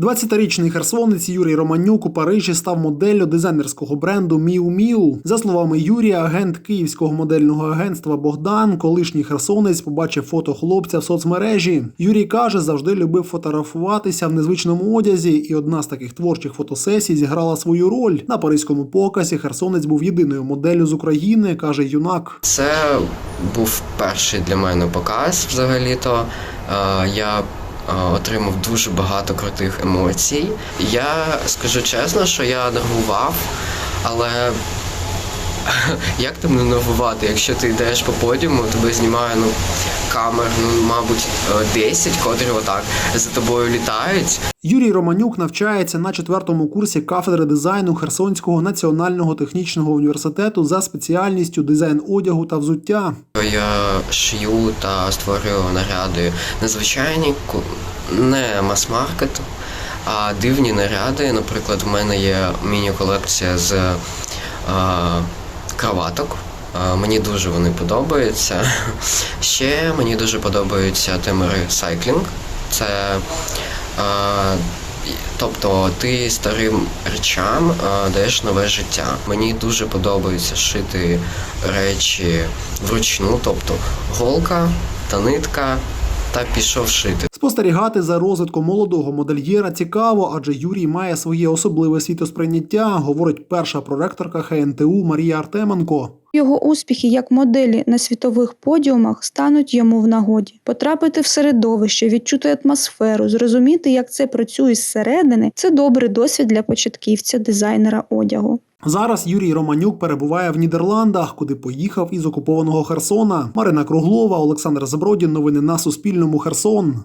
20-річний херсонець Юрій Романюк у Парижі став моделлю дизайнерського бренду Міу Міу. За словами Юрія, агент київського модельного агентства Богдан, колишній херсонець, побачив фото хлопця в соцмережі. Юрій каже, завжди любив фотографуватися в незвичному одязі, і одна з таких творчих фотосесій зіграла свою роль. На паризькому показі херсонець був єдиною моделлю з України, каже юнак. Це був перший для мене показ взагалі-то. Е, Я отримав дуже багато крутих емоцій. Я скажу чесно, що я нервував, але як там не нервувати, якщо ти йдеш по подіуму, тебе знімає ну, камер, ну, мабуть, е, 10, котрі отак за тобою літають. Юрій Романюк навчається на четвертому курсі кафедри дизайну Херсонського національного технічного університету за спеціальністю дизайн одягу та взуття. Я шию та створюю наряди незвичайні, не мас-маркету, а дивні наряди. Наприклад, в мене є міні-колекція з е, краваток. Е, Мені дуже вони подобаються. Ще мені дуже подобаються теми ресайклінг. Це е, тобто ти старим речам е, даєш нове життя. Мені дуже подобається шити речі вручну, тобто голка та нитка, та пішов шити. Спостерігати за розвитком молодого модельєра цікаво, адже Юрій має своє особливе світосприйняття, говорить перша проректорка ХНТУ Марія Артеменко. Його успіхи як моделі на світових подіумах стануть йому в нагоді. Потрапити в середовище, відчути атмосферу, зрозуміти, як це працює зсередини це добрий досвід для початківця дизайнера одягу. Зараз Юрій Романюк перебуває в Нідерландах, куди поїхав із окупованого Херсона. Марина Круглова, Олександр Забродін. Новини на Суспільному. Херсон.